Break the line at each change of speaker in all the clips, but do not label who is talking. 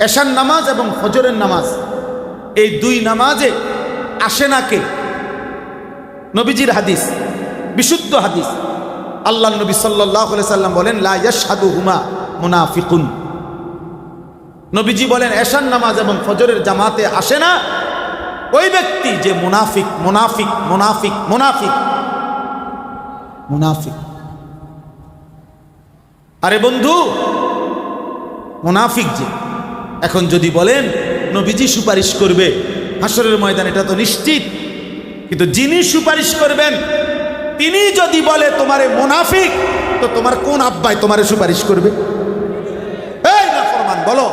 এশার নামাজ এবং ফজরের নামাজ। এই দুই নামাজে আসে না কে? নবীজির হাদিস, বিশুদ্ধ হাদিস। আল্লাহ নবী সাল্লাহ সাল্লাম বলেন, লা ইয়াশহাদু হুমা মুনাফিকুন। নবীজি বলেন, এশার নামাজ এবং ফজরের জামাতে আসে না ওই ব্যক্তি যে মুনাফিক মুনাফিক মুনাফিক মুনাফিক। মুনাফিক। আরে বন্ধু, মুনাফিক যে এখন যদি বলেন, নবীজি সুপারিশ করবে হাসরের ময়দান এটা তো নিশ্চিত, কিন্তু যিনি সুপারিশ করবেন, তিনি যদি বলে তোমারে মুনাফিক, তো তোমার কোন আব্বায় তোমারে সুপারিশ করবে? এই ফরমান বলো,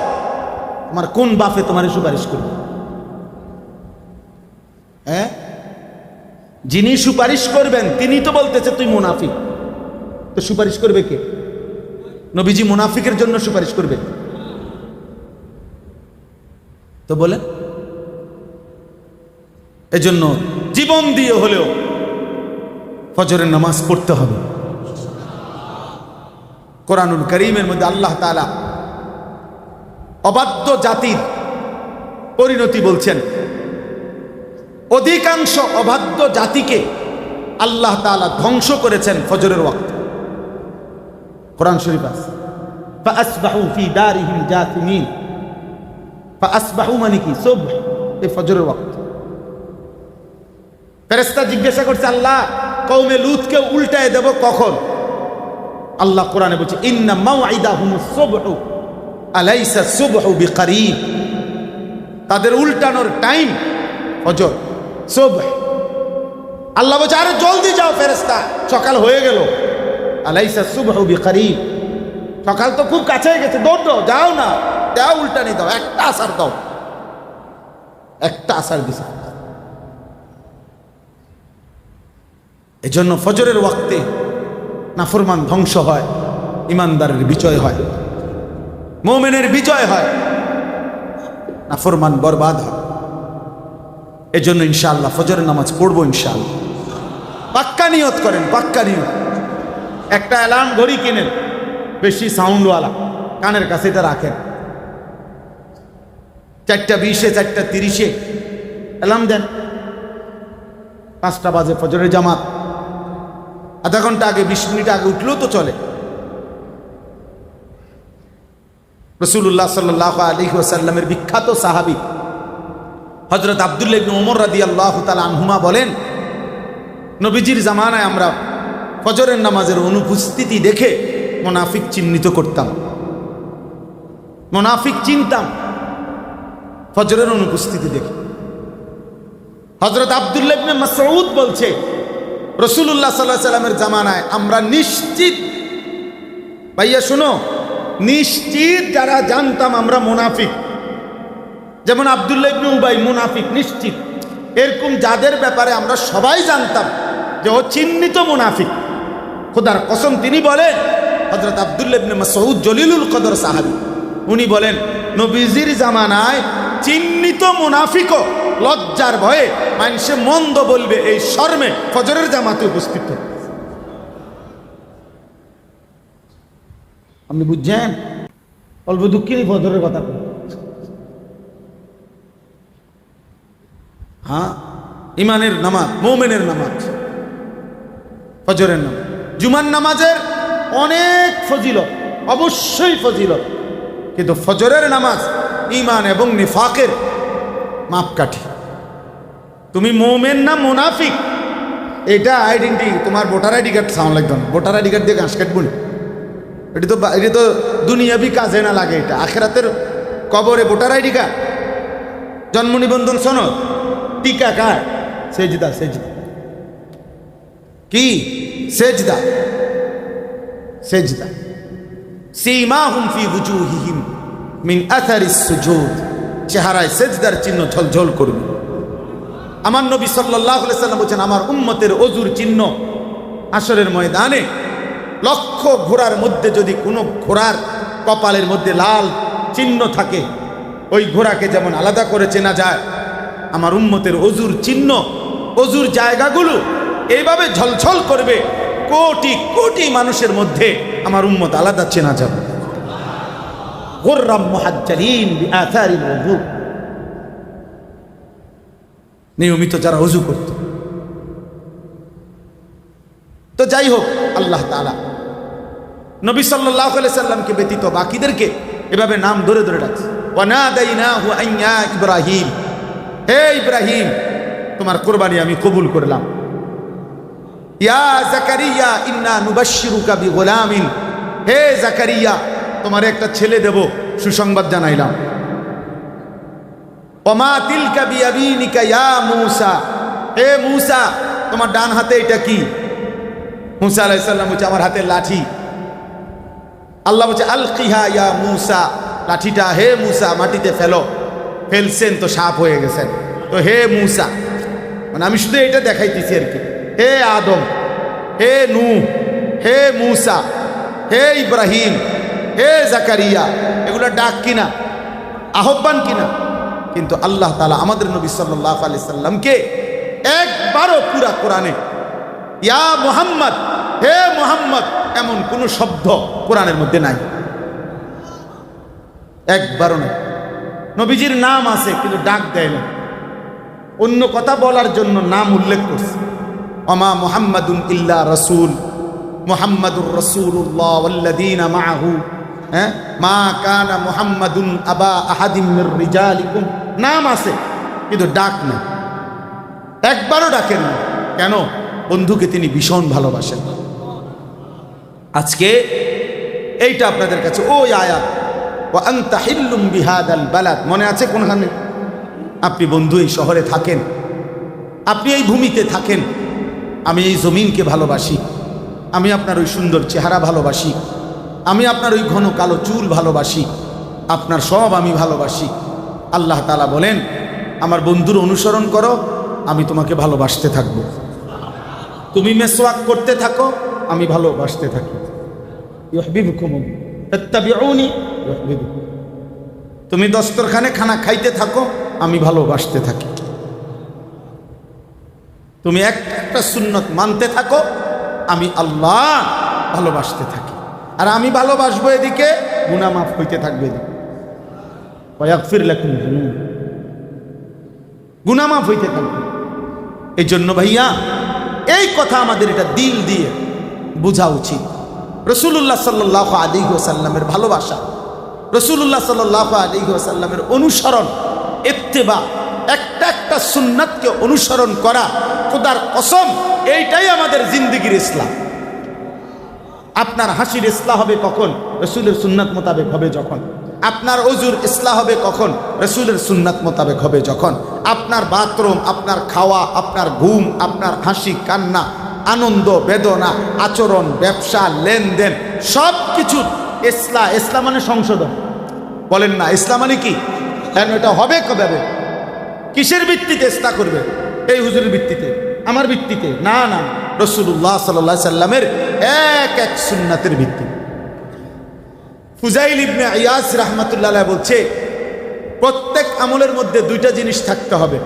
তোমার কোন বাপে তোমারে সুপারিশ করবে? হ্যাঁ? যিনি সুপারিশ করবেন, তিনি তো বলতেছে তুই মুনাফিক, তো সুপারিশ করবে কে? নবীজি মুনাফিকের জন্য সুপারিশ করবে। তো বলেন এজন্য জীবন দিয়ে হলেও ফজরের নামাজ পড়তে হবে। কোরআনুল করিমের মধ্যে আল্লাহ তালা অবাধ্য জাতির পরিণতি বলছেন। অধিকাংশ অবাধ্য জাতিকে আল্লাহ তালা ধ্বংস করেছেন ফজরের ওয়াক্ত। কোরআন শরীফ আছে। জিজ্ঞাসা করছে, আল্লাহ কৌমে উল্টায় দেব কখন? আল্লাহ কোরআনে বলছে তাদের উল্টানোর টাইম অজর সুবহ। আল্লাহ বলছে, আরে জলদি যাও ফেরেস্তা সকাল হয়ে গেল। আলাইসা শুভ হবি সকাল তো খুব কাছে গেছে, দৌড় যাও না। দাও উল্টানি দাও, একটা আসার দাও। একটা আসার দিছে। এজন্য ফজরের ওয়াক্তে নাফরমান ধ্বংস হয়, ইমানদারের বিজয় হয়, মোমেনের বিজয় হয়, নাফরমান বরবাদ হয়। এজন্য ইনশাআল্লাহ ফজরের নামাজ পড়ব ইনশাআল্লাহ। পাক্কা নিয়ত করেন, পাক্কা নিয়ত। একটা অ্যালার্ম ঘড়ি কিনেন, বেশি সাউন্ডওয়ালা কানের কাছে এটা রাখেন। চারটা বিশে, চারটা তিরিশে। অ্যালার্ম দেন। পাঁচটা বাজে ফজরের জামাত। আধা ঘণ্টা আগে, বিশ মিনিট আগে উঠলেও তো চলে। রসুল্লাহ সাল্লাহ আলী ওসাল্লামের বিখ্যাত সাহাবি হজরত আবদুল্লাহ ওমর রাদি আল্লাহ আনহুমা বলেন, নবীজির জামানায় আমরা ফজরের নামাজের অনুপস্থিতি দেখে মোনাফিক চিহ্নিত করতাম। মোনাফিক চিনতাম। ফজরের অনুপস্থিতি দেখে। হজরত আবদুল্লাহ মাসউদ বলছে রসুল্লাহ সাল্লাহ সাল্লামের জামানায় আমরা নিশ্চিত, ভাইয়া শুনো, নিশ্চিত যারা জানতাম আমরা মুনাফিক। যেমন আবদুল্লাহ ইবনে উবাই মুনাফিক, নিশ্চিত। এরকম যাদের ব্যাপারে আমরা সবাই জানতাম যে ও চিহ্নিত মুনাফিক। খোদার কসম, তিনি বলেন, হজরত আবদুল্লাহ ইবনে মাসউদ জলিলুল কদর সাহাবি, উনি বলেন, নবীজির জামানায় চিহ্নিত মুনাফিকও লজ্জার ভয়ে মানুষে মন্দ বলবে এই শর্মে ফজরের জামাতে উপস্থিত। আপনি বুঝছেন? অল্প দুঃখিনী ফজরের কথা। হ্যাঁ? ইমানের নামাজ, মৌমেনের নামাজ, ফজরের নামাজ। জুমার নামাজের অনেক ফজিলত, অবশ্যই ফজিলত। কিন্তু ফজরের নামাজ ইমান এবং নিফাকের মাপকাঠি। তুমি মোমেন না মোনাফিক? এটা আইডেন্টি তোমার ভোটার আইডি কার্ড সাউন্ড লাগতো না। ভোটার আইডি কার্ড দিয়ে ঘাস কাটবো না। এটা তো এটা তো দুনিয়াবি কাজে না লাগে এটা। আখেরাতের কবরে ভোটার আইডি কার্ড জন্ম নিবন্ধন সনদ। টিকা কার্ড। সেজদা সেজদা। কি? সেজদা। সেজদা। সীমাহুম ফি বুজুহিহিম মিন চেহারায় সেজদার চিহ্ন ঝলঝল করবে। আমার নবী সাল্লাম বলছেন, আমার উম্মতের অজুর চিহ্ন আসরের ময়দানে লক্ষ ঘোড়ার মধ্যে যদি কোনো ঘোড়ার কপালের মধ্যে লাল চিহ্ন থাকে, ওই ঘোড়াকে যেমন আলাদা করে চেনা যায়, আমার উম্মতের অজুর চিহ্ন, অজুর জায়গাগুলো এইভাবে ঝলঝল করবে, কোটি কোটি মানুষের মধ্যে আমার উম্মত আলাদা চেনা যাবে। গোর্রাম মহাজ্জালিন বিআথারিল ওযু। নিয়মিত যারা অজু করত। তো যাই হোক, আল্লাহ তাআলা নবী সাল্লামকে ব্যতীত বাকিদেরকে এভাবে নাম ধরে ধরে ডাকছে। ইব্রাহিম। হে ইব্রাহিম, তোমার কোরবানি আমি কবুল করলাম। ইয়া জাকারিয়া, ইন্না নুবাশশিরুকা বিগুলামিন। হে জাকারিয়া তোমার একটা ছেলে দেব, সুসংবাদ জানাইলাম। ওমা তিলকা বিয়াবিনিকা ইয়া মূসা। হে মূসা, তোমার ডান হাতে এটা কি? মুসা আলাইহিস সালাম বলছে, আমার হাতে লাঠি। আল্লাহ বলছে, আলকিহা ইয়া মুসা, লাঠিটা হে মুসা, মাটিতে ফেলো। ফেলছেন তো সাপ হয়ে গেছেন। তো হে মুসা মানে আমি শুধু এটা দেখাইতেছি আর কি। হে আদম, হে নু হে মুসা, হে ইব্রাহিম হে জাকারিয়া, এগুলো ডাক কিনা? আহ্বান কিনা? কিন্তু আল্লাহ তালা আমাদের নবী সাল্লাহ আলি সাল্লামকে একবারও পুরা কোরআনে, ইয়া মোহাম্মদ, হে মোহাম্মদ, এমন কোন শব্দ কোরআনের মধ্যে নাই। একবারও নাই। নবীজির নাম আছে, কিন্তু ডাক দেয় না। অন্য কথা বলার জন্য নাম উল্লেখ করছে। অমা মোহাম্মদুন ইল্লা রসুল, মোহাম্মদুর রসুল্লাহ ওয়াল্লাযীনা মাআহু। হ্যাঁ? মা কানা মোহাম্মদুন আবা আহাদিম রিজালিকুম। নাম আছে, কিন্তু ডাক না একবারও ডাকেন না। কেন? বন্ধুকে তিনি ভীষণ ভালোবাসেন। আজকে এইটা আপনাদের কাছে ওই আয়াত ও আন্তা হিল্লুম বিহাদ আল বালাদ। মনে আছে কোনখানে? আপনি বন্ধু, এই শহরে থাকেন। আপনি এই ভূমিতে থাকেন। আমি এই জমিনকে ভালোবাসি। আমি আপনার ওই সুন্দর চেহারা ভালোবাসি। আমি আপনার ওই ঘন কালো চুল ভালোবাসি। আপনার সব আমি ভালোবাসি। আল্লাহ তালা বলেন, আমার বন্ধুর অনুসরণ করো, আমি তোমাকে ভালোবাসতে থাকব। তুমি মেসওয়াক করতে থাকো, আমি ভালোবাসতে থাকি। তুমি দস্তরখানে খানা খাইতে থাকো, আমি ভালোবাসতে থাকি। তুমি একটা সুন্নত মানতে থাকো, আমি আল্লাহ ভালোবাসতে থাকি। আর আমি ভালোবাসবো এদিকে গুনা মাফ হইতে থাকবে লাকুম যুনুব গুনা মাফ হইতে থাকবে। এই জন্য ভাইয়া, এই কথা আমাদের এটা দিল দিয়ে বোঝা উচিত। রসুল্লাহ সাল্লাহ আলী সাল্লামের ভালোবাসা রসুল্লাহ সাল্লাহ আলী সাল্লামের অনুসরণ এত্তেবা একটা একটা সুন্নাতকে অনুসরণ করা, খোদার কসম, এইটাই আমাদের জিন্দিগির ইসলাম। আপনার হাসির ইসলাম হবে কখন? রসুলের সুন্নাত মোতাবেক হবে যখন। আপনার অজুর ইসলাম হবে কখন? রসুলের সুন্নাত মোতাবেক হবে যখন। আপনার বাথরুম, আপনার খাওয়া, আপনার ঘুম, আপনার হাসি, কান্না, আনন্দ, বেদনা, আচরণ, ব্যবসা, লেনদেন সব কিছু ইসলা, ইসলাম মানে সংশোধন। বলেন না, ইসলাম মানে কি? কেন এটা হবে কবে? কিসের ভিত্তিতে ইসলা করবে? এই হুজুরের ভিত্তিতে। আমার ভিত্তিতে। না না রসুল্লাহ সাল্লাহ সাল্লামের এক এক সুন্নাতের ভিত্তি। ফুজাইল ইবনে আয়াস রহমতুল্লাহ বলছে, প্রত্যেক আমলের মধ্যে দুইটা জিনিস থাকতে হবে।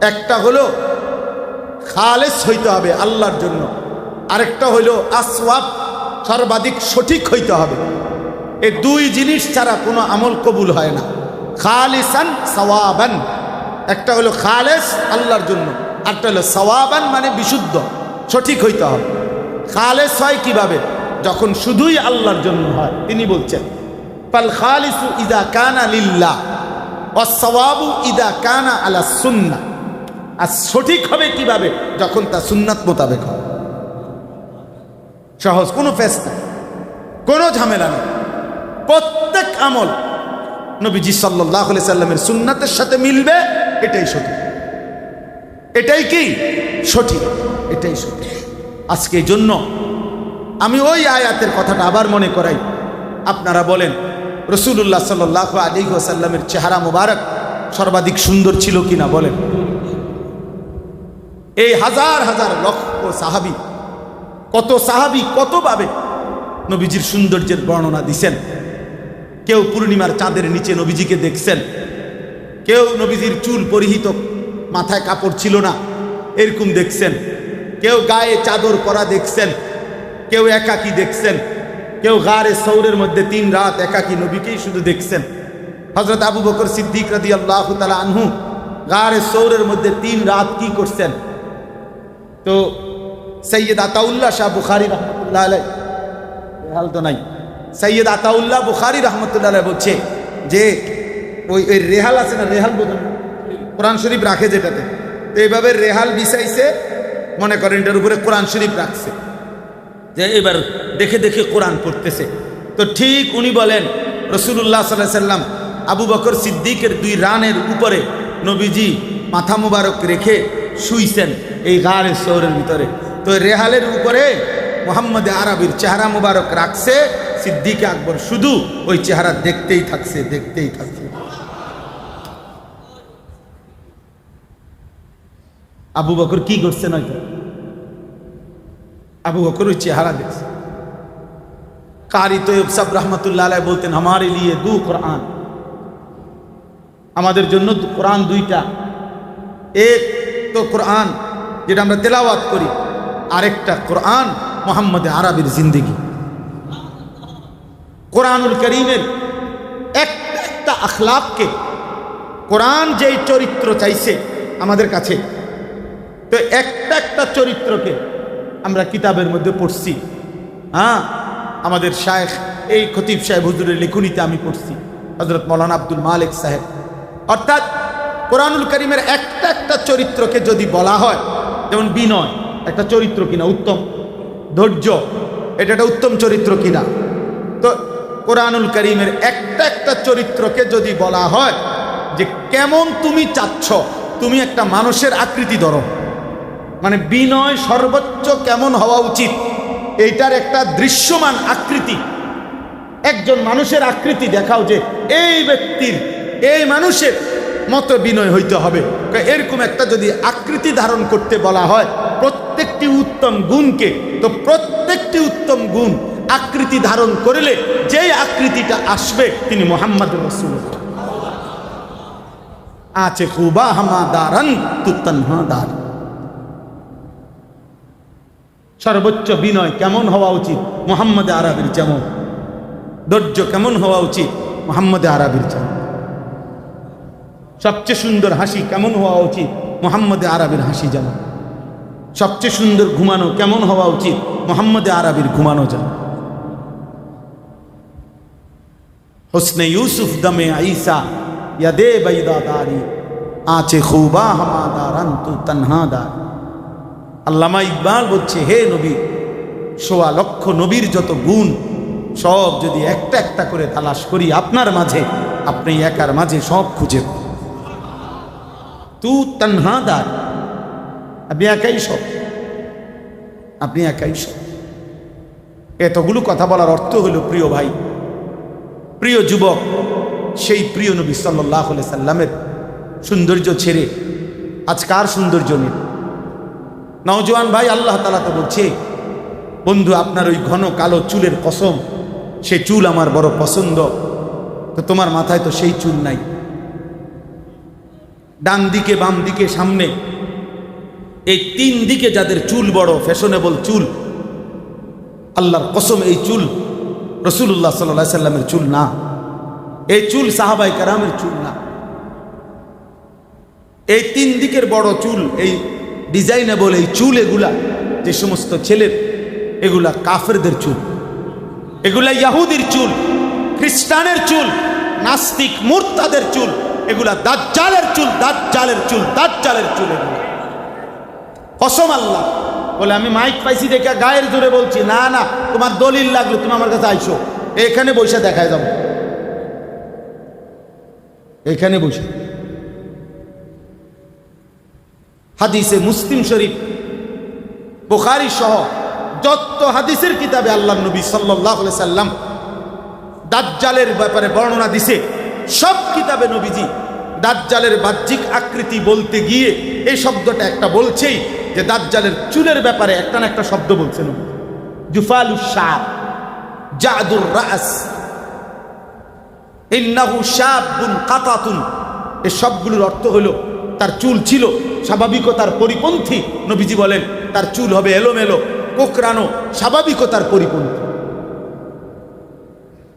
একটা হলো খালেস হইতে হবে আল্লাহর জন্য। আরেকটা হইল আসওয়াব সর্বাধিক সঠিক হইতে হবে। এই দুই জিনিস ছাড়া কোনো আমল কবুল হয় না। খালিসান সওয়াবান। একটা হলো খালেস আল্লাহর জন্য। আরটা হলো সওয়াবান মানে বিশুদ্ধ, সঠিক হইতে হবে। খালেস হয় কীভাবে? যখন শুধুই আল্লাহর জন্য হয়, তিনি বলছেন পাল খালিসু ইদা কানা লিল্লাহ অসওয়াবু ইদা কানা আলা সুন্না আর সঠিক হবে কীভাবে? যখন তা সুন্নাত মোতাবেক হবে। সহজ, কোনো ফেস নাই, কোনো ঝামেলা নেই। প্রত্যেক আমল নবীজি সাল্লাহ সাল্লামের সুন্নাতের সাথে মিলবে, এটাই সঠিক। এটাই কি? সঠিক। এটাই সঠিক। আজকে জন্য আমি ওই আয়াতের কথাটা আবার মনে করাই। আপনারা বলেন রসুল্লাহ সাল্লাহ আলী সাল্লামের চেহারা মুবারক সর্বাধিক সুন্দর ছিল কিনা বলেন। এই হাজার হাজার লক্ষ সাহাবি, কত সাহাবি কতভাবে নবীজির সৌন্দর্যের বর্ণনা দিছেন। কেউ পূর্ণিমার চাঁদের নিচে নবীজিকে দেখছেন। কেউ নবীজির চুল পরিহিত মাথায় কাপড় ছিল না। এরকম দেখছেন। কেউ গায়ে চাদর পরা দেখছেন। কেউ একাকি দেখছেন। কেউ গারে সৌরের মধ্যে তিন রাত একাকি নবীকেই শুধু দেখছেন। হজরত আবু বকর সিদ্দিক রাদি আল্লাহ তালা আনহু গারে সৌরের মধ্যে তিন রাত কি করছেন? তো সৈয়দ আতাউল্লাহ শাহ বুখারি রহমতুল্লাহ তো নাই। সৈয়দ আতাউল্লাহ বুখারি রহমতুল্লাহ বলছে যে ওই ওই রেহাল আছে না? রেহাল বোঝেন। কোরআন শরীফ রাখে যেটাতে। তো এইভাবে রেহাল বিছাইছে, মনে করেন এটার উপরে কোরআন শরীফ রাখছে। যে এবার দেখে দেখে কোরআন পড়তেছে। তো ঠিক উনি বলেন রসুল্লাহ সাল্লাহ সাল্লাম আবু বকর সিদ্দিকের দুই রানের উপরে নবীজি মাথা মুবারক রেখে শুইছেন এই গাড়ের শহরের ভিতরে। তো রেহালের উপরে মোহাম্মদ আরবির চেহারা মুবারক রাখছে, সিদ্দিক আকবর শুধু ওই চেহারা দেখতেই থাকছে দেখতেই থাকছে। আবু বকর কি করছে নয়তো আবু বকর চেহারা দেখছে। কারি তৈব সাব রহমতুল্লাহ আলাই বলতেন, আমার লিয়ে দু কোরআন। আমাদের জন্য কোরআন দুইটা। এক তো কোরআন, যেটা আমরা তেলাওয়াত করি, আরেকটা কোরআন মোহাম্মদ আরবির জিন্দিগি। কোরআনুল করিমের একটা একটা আখলাককে কোরআন যেই চরিত্র চাইছে আমাদের কাছে তো একটা একটা চরিত্রকে আমরা কিতাবের মধ্যে পড়ছি। হ্যাঁ আমাদের শায়েখ, এই খতিব সাহেব হুজুরের লেখনীতে আমি পড়ছি হজরত মৌলানা আব্দুল মালিক সাহেব। অর্থাৎ কোরআনুল করিমের একটা একটা চরিত্রকে যদি বলা হয়, যেমন বিনয়, একটা চরিত্র কিনা উত্তম, ধৈর্য, এটা একটা উত্তম চরিত্র কিনা? তো কোরআনুল করিমের একটা একটা চরিত্রকে যদি বলা হয় যে কেমন তুমি চাচ্ছ, তুমি একটা মানুষের আকৃতি ধরো। মানে বিনয় সর্বোচ্চ কেমন হওয়া উচিত? এইটার একটা দৃশ্যমান আকৃতি। একজন মানুষের আকৃতি দেখাও যে এই ব্যক্তির, এই মানুষের মতো বিনয় হইতে হবে। এরকম একটা যদি আকৃতি ধারণ করতে বলা হয়, প্রত্যেকটি উত্তম গুণকে, তো প্রত্যেকটি উত্তম গুণ আকৃতি ধারণ করলে যেই আকৃতিটা আসবে তিনি মোহাম্মদ রসুল আছে খুবা দারান তু তন্হা দার সর্বোচ্চ বিনয় কেমন হওয়া উচিত? মোহাম্মদ আরবির যেমন। ধৈর্য কেমন হওয়া উচিত? মোহাম্মদ আরবির যেমন। সবচেয়ে সুন্দর হাসি কেমন হওয়া উচিত? মোহাম্মদ আরবির হাসি যেমন। সবচেয়ে সুন্দর ঘুমানো কেমন হওয়া উচিত? মোহাম্মদ আরবির ঘুমানো যেমন। হোসনে ইউসুফ দমে আইসা ইয়াদে বাইদা দারি, আচে খুবা হামাদারান তু তন্হাদার আল্লামা ইকবাল বলছে, হে নবী, সোয়া লক্ষ নবীর যত গুণ, সব যদি একটা একটা করে তালাশ করি আপনার মাঝে, আপনি একার মাঝে সব খুঁজে। তু তন্হাদার আপনি একাই সব। আপনি একাই সব। এতগুলো কথা বলার অর্থ হলো, প্রিয় ভাই, প্রিয় যুবক, সেই প্রিয় নবী সাল্লাহ সাল্লামের সৌন্দর্য ছেড়ে আজকার সৌন্দর্য নেই নওজোয়ান ভাই আল্লাহ তালা তো বলছে, বন্ধু, আপনার ওই ঘন কালো চুলের কসম, সে চুল আমার বড় পছন্দ। তো তোমার মাথায় তো সেই চুল নাই। ডান দিকে, বাম দিকে, সামনে, এই তিন দিকে যাদের চুল বড়, ফ্যাশনেবল চুল, আল্লাহর কসম এই চুল রসুল্লাহ সাল্লাহ সাল্লামের চুল না। এই চুল সাহাবাই কারামের চুল না। এই তিন দিকের বড় চুল, এই ডিজাইনেবল এই চুল এগুলা, যে সমস্ত ছেলের, এগুলা কাফেরদের চুল। এগুলা ইয়াহুদির চুল, খ্রিস্টানের চুল, নাস্তিক মূর্তাদের চুল, এগুলা দাজ্জালের চুল দাজ্জালের চুল দাজ্জালের চুল এগুলো। কসম আল্লাহ, বলে আমি মাইক পাইছি দেখে গায়ের জোরে বলছি, না না, তোমার দলিল লাগল, তুমি আমার কাছে আইসো। এখানে বসে দেখায় যাব। এখানে বসে। হাদিসে মুসলিম শরীফ, বোখারি সহ যত হাদিসের কিতাবে আল্লাহ নবী সাল্লাহ সাল্লাম দাজ্জালের ব্যাপারে বর্ণনা দিছে, সব কিতাবে নবীজি দাজ্জালের বাহ্যিক আকৃতি বলতে গিয়ে এই শব্দটা একটা বলছেই যে দাজ্জালের চুলের ব্যাপারে একটা না একটা শব্দ বলছে নবী। জুফালু শাহ জাদুর রাস, ইন্নাহু শাবুন কাতাতুন। এই সবগুলোর অর্থ হলো তার চুল ছিল স্বাভাবিকতার পরিপন্থী। নবীজি বলেন, তার চুল হবে এলোমেলো কোকরানো স্বাভাবিকতার পরিপন্থী।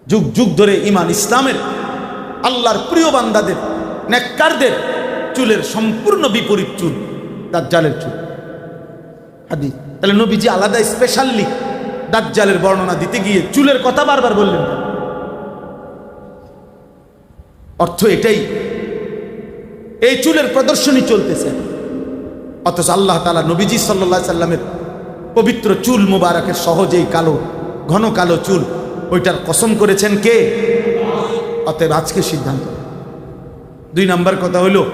যুগ যুগ ধরে ইমান ইসলামের, আল্লাহর প্রিয় বান্দাদের, নেককারদের চুলের সম্পূর্ণ বিপরীত চুল, দাজ্জালের চুল। হাদি তাহলে নবীজি আলাদা স্পেশালি দাজ্জালের বর্ণনা দিতে গিয়ে চুলের কথা বারবার বললেন। অর্থ এটাই এই চুলের প্রদর্শনী চলতেছে। অথচ আল্লাহ তালা নবীজি সাল্লা সাল্লামের পবিত্র চুল মুবারকের সহজেই কালো, ঘন কালো চুল, ওইটার কসম করেছেন কে? অতএব আজকে সিদ্ধান্ত। দুই নাম্বার কথা হলো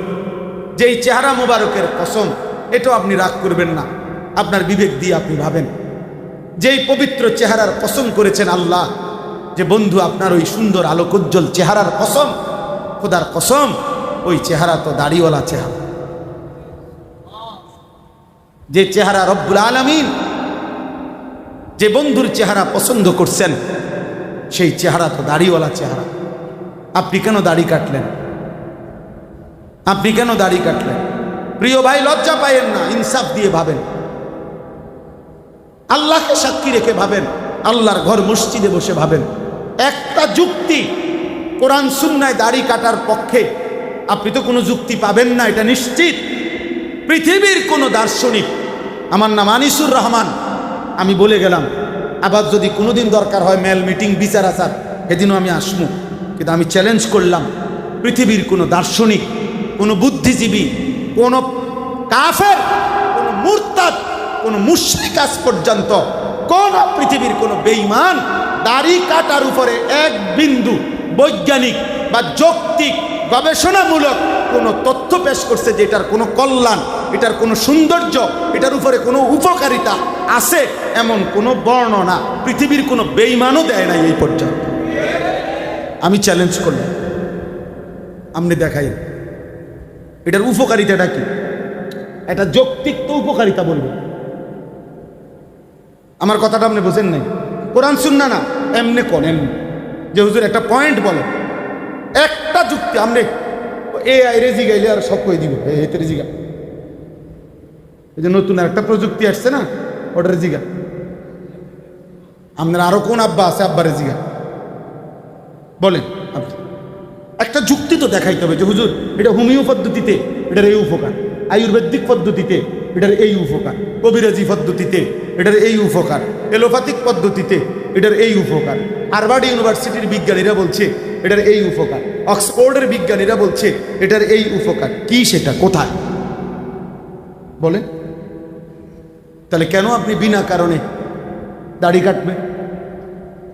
যে এই চেহারা মুবারকের কসম, এটাও আপনি রাগ করবেন না। আপনার বিবেক দিয়ে আপনি ভাবেন। যেই পবিত্র চেহারার কসম করেছেন আল্লাহ, যে বন্ধু আপনার ওই সুন্দর আলোকোজ্জ্বল চেহারার কসম, খোদার কসম ওই চেহারা তো দাড়িওয়ালা চেহারা। যে চেহারা রব্বুল আলমিন, যে বন্ধুর চেহারা পছন্দ করছেন, সেই চেহারা তো দাড়িওয়ালা চেহারা। আপনি কেন দাড়ি কাটলেন? আপনি কেন দাড়ি কাটলেন? প্রিয় ভাই, লজ্জা পায়েন না, ইনসাফ দিয়ে ভাবেন। আল্লাহকে সাক্ষী রেখে ভাবেন, আল্লাহর ঘর মসজিদে বসে ভাবেন। একটা যুক্তি কোরআন সুন্নায় দাড়ি কাটার পক্ষে আপনি তো কোনো যুক্তি পাবেন না, এটা নিশ্চিত। পৃথিবীর কোনো দার্শনিক, আমার নাম আনিসুর রহমান, আমি বলে গেলাম, আবার যদি কোনোদিন দরকার হয় মেল মিটিং, বিচার আচার, সেদিনও আমি আসমু কিন্তু আমি চ্যালেঞ্জ করলাম, পৃথিবীর কোনো দার্শনিক, কোনো বুদ্ধিজীবী, কোনো কাফের, কোনো মুরতাদ, কোনো মুশ্রিক আজ পর্যন্ত, কোন পৃথিবীর কোনো বেইমান দাড়ি কাটার উপরে এক বিন্দু বৈজ্ঞানিক বা যৌক্তিক গবেষণামূলক কোনো তথ্য পেশ করছে যে এটার কোনো কল্যাণ, এটার কোনো সৌন্দর্য, এটার উপরে কোনো উপকারিতা আছে এমন কোনো বর্ণনা পৃথিবীর কোনো বেইমানও দেয় নাই এই পর্যন্ত। আমি চ্যালেঞ্জ করলাম। আপনি দেখাই। এটার উপকারিতাটা কি? এটা যৌক্তিক তো উপকারিতা বলব। আমার কথাটা আপনি বোঝেন নাই? কোরআন শুননা না? এমনি এমনি যে হুজুর একটা পয়েন্ট বলে। একটা যুক্তি আপনি এ আই রেজি গাইলে আর সব কই দিব? এতে রেজিগা এই যে নতুন একটা প্রযুক্তি আসছে না ওটা রেজিগা আপনার আরও কোন আব্বা আছে আব্বা রেজিগা বলেন, আপনি। একটা যুক্তি তো দেখাইতে হবে যে, হুজুর, এটা হোমিও পদ্ধতিতে, এটার এই উপকার। আয়ুর্বেদিক পদ্ধতিতে, এটার এই উপকার। কবিরাজি পদ্ধতিতে, এটার এই উপকার। এলোপ্যাথিক পদ্ধতিতে এটার এই উপকার। হার্ভার্ড ইউনিভার্সিটির বিজ্ঞানীরা বলছে, এটার এই উপকার। অক্সফোর্ডের বিজ্ঞানীরা বলছে, এটার এই উপকার। কি সেটা? কোথায়? বলে তাহলে কেন আপনি বিনা কারণে দাড়ি কাটবেন?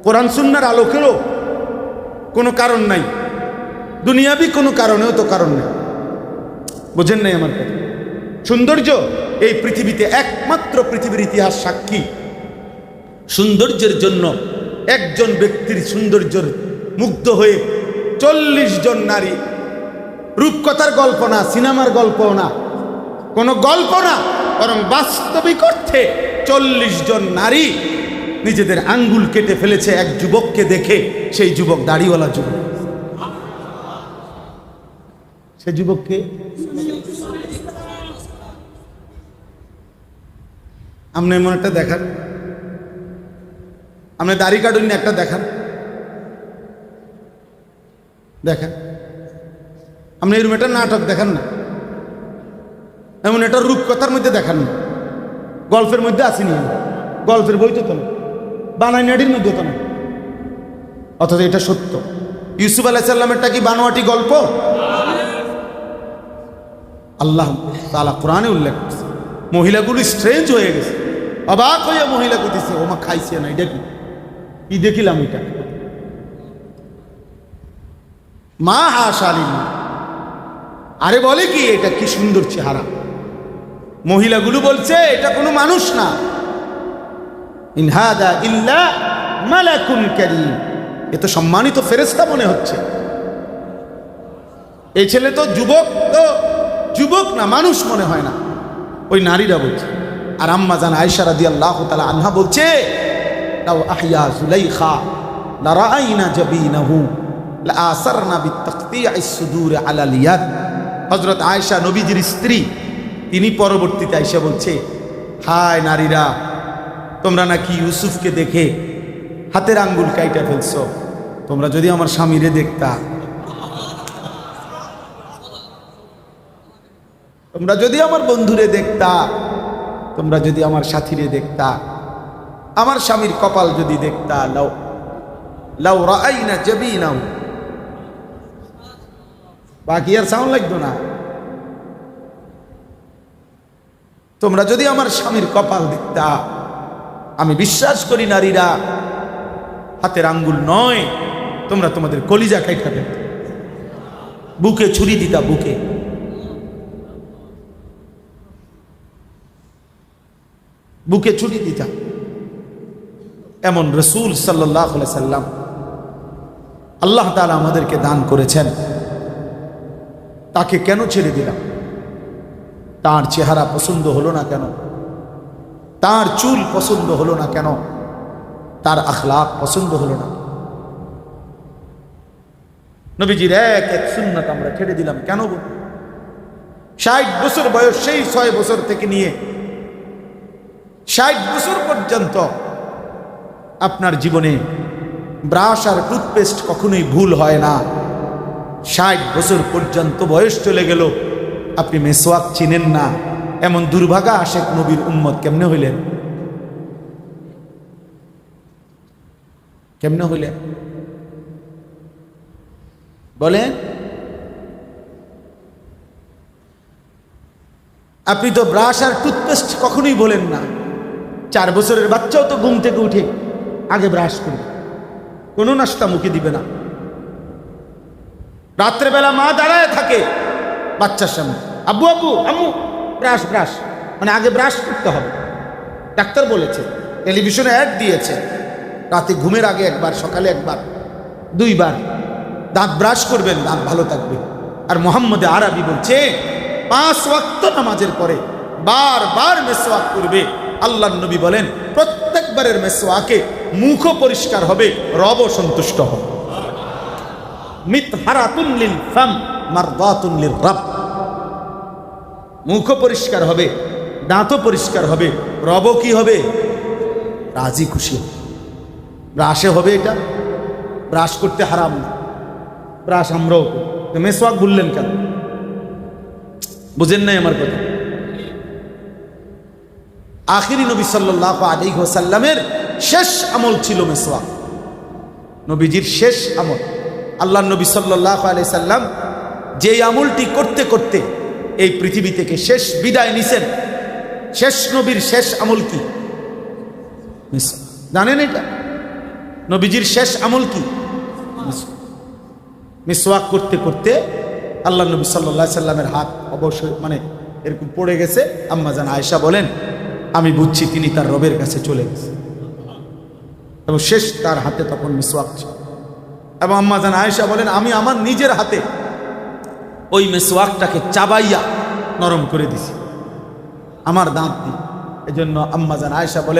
কোরআন সুন্নার আলোকেরও কোনো কারণ নাই। দুনিয়াবি কোনো কারণেও তো কারণ নেই। বোঝেন নাই আমার কথা? সৌন্দর্য এই পৃথিবীতে একমাত্র পৃথিবীর ইতিহাস সাক্ষী। সৌন্দর্যের জন্য একজন ব্যক্তির সৌন্দর্যের মুগ্ধ হয়ে চল্লিশ জন নারী, রূপকথার গল্প না, সিনেমার গল্প না, কোনো গল্প না, বরং বাস্তবিক অর্থে চল্লিশ জন নারী নিজেদের আঙ্গুল কেটে ফেলেছে এক যুবককে দেখে সেই যুবক দাড়িওয়ালা যুবক। সে যুবককে আপনি এমন একটা দেখান। আপনি দাড়ি কাটুন একটা দেখান। দেখেন। আপনি এরকম একটা নাটক দেখান না। এমন একটা রূপকথার মধ্যে দেখান না। গল্পের মধ্যে আসেনি গল্পের বই তো না। বানাই নাডির মধ্যে তো না। অথচ এটা সত্য। ইউসুফ আলাহ সাল্লামেরটা কি বানোয়াটি গল্প? আল্লাহ তালা কোরআনে উল্লেখ করছে। মহিলাগুলো স্ট্রেঞ্জ হয়ে গেছে। অবাক হয়ে মহিলা কইতেছে, ওমা খাইছে না, এটা কি? কি দেখিলাম এটা? মা হা শালিনী। আরে বলে কি, এটা কি সুন্দর চেহারা। মহিলাগুলো বলছে, এটা কোনো মানুষ না। ইনহাদা ইল্লা মালাকুন কারীম। এ তো সম্মানিত ফেরেস্তা মনে হচ্ছে। এই ছেলে তো যুবক তো যুবক না, মানুষ মনে হয় না। ওই নারীরা বলছে। আর আম্মা জান আয়সা রাদি আল্লাহ তালা আনহা বলছে আয়েশা স্ত্রী, তিনি পরবর্তীতে আয়েশা বলছে, হায় নারীরা, তোমরা নাকি ইউসুফকে দেখে হাতের আঙ্গুল কাইটা ফেলছো। তোমরা যদি আমার স্বামীরে দেখতা। তোমরা যদি আমার বন্ধুরে দেখতা। তোমরা যদি আমার সাথীরে দেখতা। আমার স্বামীর কপাল যদি দেখতা, লাউ লাউ রাআইনা নাও বাকি আর সাউন্ড লাগতো না। তোমরা যদি আমার স্বামীর কপাল দেখতা, আমি বিশ্বাস করি নারীরা, হাতের আঙ্গুল নয়, তোমরা তোমাদের কলিজা খাইটা দেখতে বুকে ছুরি দিতা বুকে। বুকে ছুরি দিতা। এমন রসুল সাল্লাহ সাল্লাম আল্লাহ তালা আমাদেরকে দান করেছেন। তাকে কেন ছেড়ে দিলাম? তার চেহারা পছন্দ হলো না কেন? তার চুল পছন্দ হলো না কেন? তার আখলাক পছন্দ হলো না। নবীজির এক এক সুন্নাত আমরা ছেড়ে দিলাম কেন বল ষাট বছর বয়স, সেই ছয় বছর থেকে নিয়ে ষাট বছর পর্যন্ত আপনার জীবনে ব্রাশ আর টুথপেস্ট কখনোই ভুল হয় না। ষাট বছর পর্যন্ত বয়স চলে গেল, আপনি মেসোয়াক চিনেন না। এমন দুর্ভাগা আশেক নবীর উম্মত কেমনে হইলেন? কেমনে হইলেন? বলেন। আপনি তো ব্রাশ আর টুথপেস্ট কখনোই বলেন না। চার বছরের বাচ্চাও তো ঘুম থেকে উঠে আগে ব্রাশ করবে কোনো নাস্তা মুখে দিবে না। রাত্রেবেলা মা দাঁড়ায় থাকে বাচ্চার সামনে। আব্বু আব্বু, আম্মু, ব্রাশ ব্রাশ। মানে আগে ব্রাশ করতে হবে। ডাক্তার বলেছে, টেলিভিশনে অ্যাড দিয়েছে, রাতে ঘুমের আগে একবার, সকালে একবার, দুইবার। দাঁত ব্রাশ করবেন, দাঁত ভালো থাকবে। আর মোহাম্মদে আরবি বলছে, পাঁচ ওয়াক্ত নামাজের পরে বারবার মেসোয়াক করবে। আল্লাহ নবী বলেন, প্রত্যেকবারের মেসোয়াকে মুখ পরিষ্কার হবে রব সন্তুষ্ট হবে। মিতহারাতুল্লিল ফাম মারদাতুল্লিল রাব। মুখ পরিষ্কার হবে, দাঁতও পরিষ্কার হবে রব কি হবে? রাজি খুশি। ব্রাশে হবে এটা, ব্রাশ করতে হারাম না। ব্রাশ আমরাও মেসওয়াক বললেন কেন? বুঝেন নাই আমার কথা। আখিরি নবী সাল্লাহ আলী সাল্লামের শেষ আমল ছিল মেসওয়াক নবীজির শেষ আমল। আল্লাহ নবী সাল্লাহ আলি সাল্লাম যেই আমলটি করতে করতে এই পৃথিবী থেকে শেষ বিদায় নিছেন। শেষ নবীর শেষ আমল কি। জানেন এটা? নবীজির শেষ আমল কি? মিসওয়াক। করতে করতে আল্লাহ নবী সাল্লাহ সাল্লামের হাত অবশ্যই মানে এরকম পড়ে গেছে। আম্মা জান আয়েশা বলেন, আমি বুঝছি তিনি তার রবের কাছে চলে গেছে। এবং শেষ তার হাতে তখন মিসওয়াক ছিল। এবং আম্মা জান আয়েশা বলেন, আমি আমার নিজের হাতে ওই মেসওয়াকটাকে চাবাইয়া নরম করে দিছি। আমার দাঁত দিই এজন্য আম্মা জান আয়েশা বলেন